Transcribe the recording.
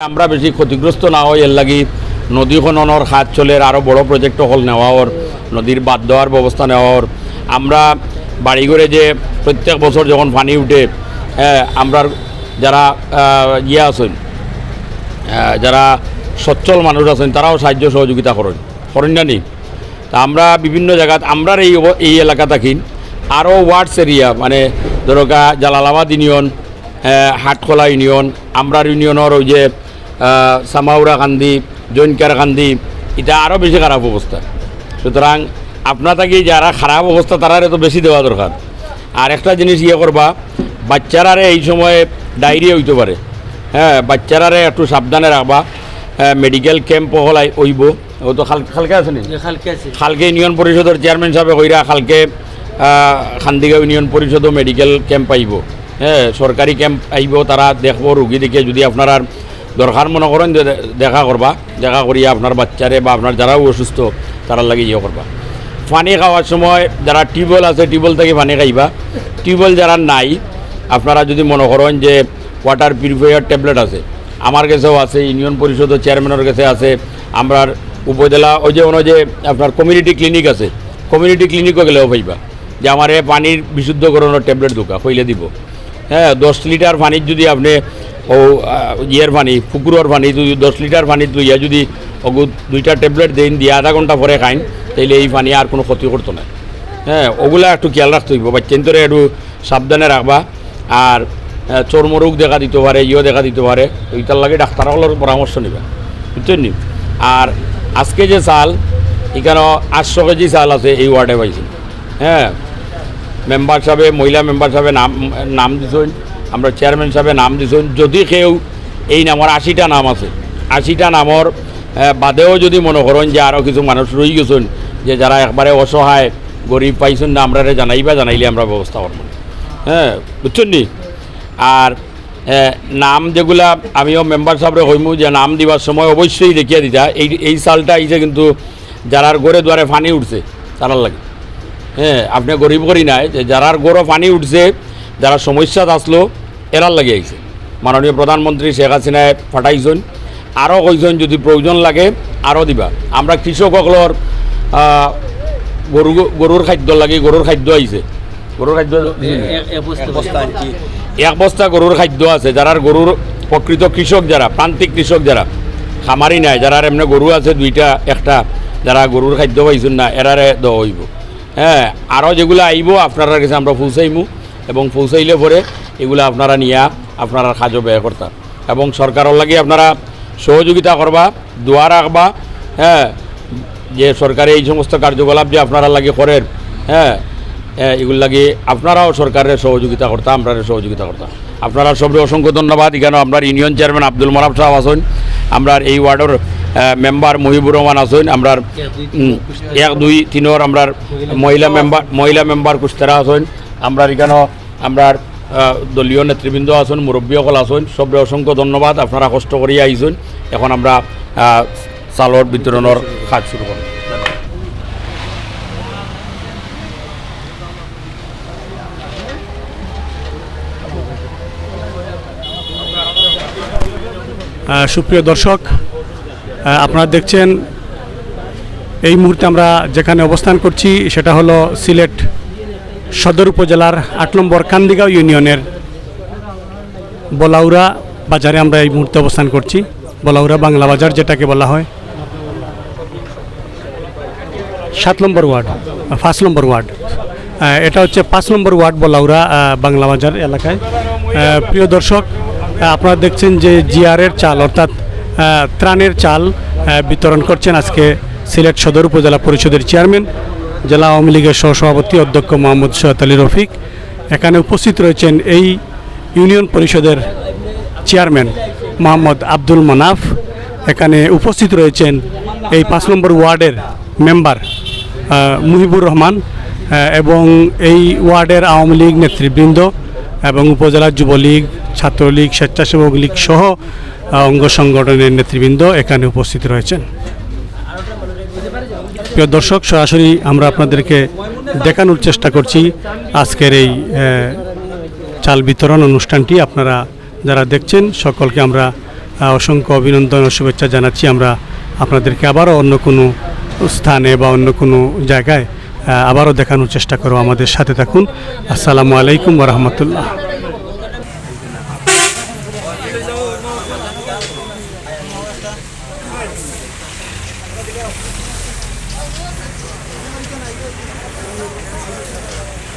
আমরা বেশি ক্ষতিগ্রস্ত না হই এর লাগি নদী খননের হাত চলে আরও বড় প্রজেক্ট হল নেওয়া ওর নদীর বাদ দেওয়ার ব্যবস্থা নেওয়া ওর আমরা বাড়ি ঘরে যে প্রত্যেক বছর যখন পানি উঠে হ্যাঁ, আমরার যারা ইয়ে আছেন যারা সচ্ছল মানুষ আছেন তারাও সাহায্য সহযোগিতা করেন। করেন না নি? তা আমরা বিভিন্ন জায়গাত আমরার এই এই এলাকা থাকি। আরও ওয়ার্ডস এরিয়া মানে ধরকা জালালাবাদ ইউনিয়ন আহ, হাটখোলা ইউনিয়ন আমরার ইউনিয়নের ওই যে সামাউরা কান্দি জৈনকার কান্দি এটা আরও বেশি খারাপ অবস্থা। সুতরাং আপনার থাকি যারা খারাপ অবস্থা তারা তো বেশি দেওয়া দরকার। আর একটা জিনিস ইয়ে করবা বাচ্চারারে এই সময়ে ডায়রিয়া হইতে পারে। হ্যাঁ বাচ্চারারে একটু সাবধানে রাখবা। মেডিকেল ক্যাম্প হলাই হইব। ও তো খালকে আছে নি? খালকে ইউনিয়ন পরিষদের চেয়ারম্যান সাহেব কইরা খালকে আহ, খান্দিগাঁও ইউনিয়ন পরিষদও মেডিকেল ক্যাম্প আইব। হ্যাঁ সরকারি ক্যাম্প আইব তারা দেখব রুগী দেখে যদি আপনার আর দরকার মনে করেন যে দেখা করবা, দেখা করিয়া আপনার বাচ্চারে বা আপনার যারাও অসুস্থ তারা লাগে ইয়ে করবা। পানি খাওয়ার সময় যারা টিউবওয়েল আছে, টিউবওয়েল থেকে পানি খাইবা। টিউবওয়েল যারা নাই, আপনারা যদি মনে করেন যে ওয়াটার পিউরিফায়ার ট্যাবলেট আছে, আমার কাছেও আছে, ইউনিয়ন পরিষদের চেয়ারম্যানের কাছে আছে আমরা উপজেলা ওই যে ওনো যে আপনার কমিউনিটি ক্লিনিক আছে কমিউনিটি ক্লিনিকও গেলেও পাইবা। যে আমার পানির বিশুদ্ধকরণের ট্যাবলেট দোকা কইলে দিব। হ্যাঁ দশ লিটার পানির যদি আপনি ও ইয়ের পানি পুকুরের পানি যদি দশ লিটার পানি লইয়া যদি ওগু দুইটা ট্যাবলেট দেন দিয়ে আধা ঘণ্টা পরে খাইন, তাইলে এই পানি আর কোনো ক্ষতি করতো না। হ্যাঁ ওগুলা একটু খেয়াল রাখতে হইব। বাচ্চান্তরে একটু সাবধানে রাখবা। আর চর্মরোগ দেখা দিতে পারে ইয়ে দেখা দিতে পারে, ওইটার লাগে ডাক্তারগুলোর পরামর্শ নিবা। বুঝছেন নি? আর আজকে যে চাল, এখানে আটশো কেজি চাল আছে, এই ওয়ার্ডে পাইছি। হ্যাঁ মেম্বার সাহেবে, মহিলা মেম্বার সাহেবে নাম নাম দিছেন। আমরা চেয়ারম্যান সাহেবে নাম দিছেন। যদি কেউ এই নামর আশিটা নাম আছে। আশিটা নামর বাদেও যদি মনে করেন যে আরও কিছু মানুষ রয়ে গেছেন, যে যারা একবারে অসহায়, গরিব পাইছেন, না আমরা জানাইবা, জানাইলে আমরা ব্যবস্থা করব। হ্যাঁ বুঝছেন নি? আর নাম যেগুলা আমিও মেম্বার সাহেবরে হইমু যে নাম দিবার সময় অবশ্যই দেখিয়ে দিতা। এই এই সালটা আইছে কিন্তু যারার গড়ে দুয়ারে ফানি উঠছে, তারার লাগে। হ্যাঁ আপনি গরিব করি নাই, যে যারার গড়ে ফানি উঠছে যারা সমস্যাত আসলো এরার লাগে আইছে মাননীয় প্রধানমন্ত্রী শেখ হাসিনায় ফাটাইছেন আরও কইছেন যদি প্রয়োজন লাগে আরও দিবা। আমরা কৃষকসকলর গরু গরুর খাদ্য লাগে গরুর খাদ্য আইছে গরুর খাদ্য এক বস্তা গরুর খাদ্য আছে যারা গরুর প্রকৃত কৃষক যারা প্রান্তিক কৃষক যারা খামারি নাই যারা এমনি গরু আছে দুইটা একটা যারা গরুর খাদ্য পাইছেন না এরারে দেওয়া হইব। হ্যাঁ আরও যেগুলো আইব আপনারা কাছে আমরা পৌঁছাইমু। এবং পৌঁছাইলে পরে এগুলো আপনারা নিয়া আপনারা কাজও ব্যয় করতাম এবং সরকারের লাগে আপনারা সহযোগিতা করবা দোয়া রাখবা হ্যাঁ যে সরকারে এই সমস্ত কার্যকলাপ যে আপনারা লাগে করেন হ্যাঁ হ্যাঁ, এগুলো লাগে আপনারাও সরকারের সহযোগিতা করতাম আমরা সহযোগিতা করতাম আপনারা সবরে অসংখ্য ধন্যবাদ। এখানে আপনার ইউনিয়ন চেয়ারম্যান আব্দুল মরাব সাহেব আছেন আমরা এই ওয়ার্ডের মেম্বার মহিবুর রহমান আছেন আমরা এক দুই তিনর আমরা মহিলা মেম্বার মহিলা মেম্বার কুস্তারা আছেন আমরা এখানেও আমরা দলীয় নেতৃবৃন্দ আছেন মুরব্বীসকল আছেন সবরে অসংখ্য ধন্যবাদ, আপনারা কষ্ট করিয়া আইছেন এখন আমরা চালর বিতরণের কাজ শুরু করব সুপ্রিয় দর্শক আপনারা দেখছেন, এই মুহূর্তে আমরা যেখানে অবস্থান করছি, সেটা হলো সিলেট সদর উপজেলার আট নম্বর কান্দিগাঁও ইউনিয়নের বলাউরা বাজারে আমরা এই মুহূর্তে অবস্থান করছি। বলাউরা বাংলা বাজার যেটাকে বলা হয়। সাত নম্বর ওয়ার্ড, পাঁচ নম্বর ওয়ার্ড। এটা হচ্ছে পাঁচ নম্বর ওয়ার্ড বলাউরা বাংলা বাজার এলাকায়। প্রিয় দর্শক আপনারা দেখছেন যে জিআরের চাল, অর্থাৎ ত্রাণের চাল বিতরণ করছেন আজকে সিলেট সদর উপজেলা পরিষদের চেয়ারম্যান জেলা আওয়ামী লীগের সহসভাপতি অধ্যক্ষ মোহাম্মদ সৈয়দ আলী রফিক। এখানে উপস্থিত রয়েছেন এই ইউনিয়ন পরিষদের চেয়ারম্যান মোহাম্মদ আব্দুল মানাফ। এখানে উপস্থিত রয়েছেন এই পাঁচ নম্বর ওয়ার্ডের মেম্বার মুহিবুর রহমান এবং এই ওয়ার্ডের আওয়ামী লীগ নেতৃবৃন্দ এবং উপজেলা যুবলীগ, ছাত্রলীগ, স্বেচ্ছাসেবক লীগ সহ অঙ্গ সংগঠনের নেতৃবৃন্দ এখানে উপস্থিত রয়েছেন। প্রিয় দর্শক, সরাসরি আমরা আপনাদেরকে দেখানোর চেষ্টা করছি আজকের এই চাল বিতরণ অনুষ্ঠানটি। আপনারা যারা দেখছেন, সকলকে আমরা অসংখ্য অভিনন্দন ও শুভেচ্ছা জানাচ্ছি। আমরা আপনাদেরকে আবারও অন্য কোনো স্থানে বা অন্য কোনো জায়গায় আবারও দেখানোর চেষ্টা করো আমাদের সাথে থাকুন। আসসালামু আলাইকুম রহমতুল্লাহ। 何かなり上手になった。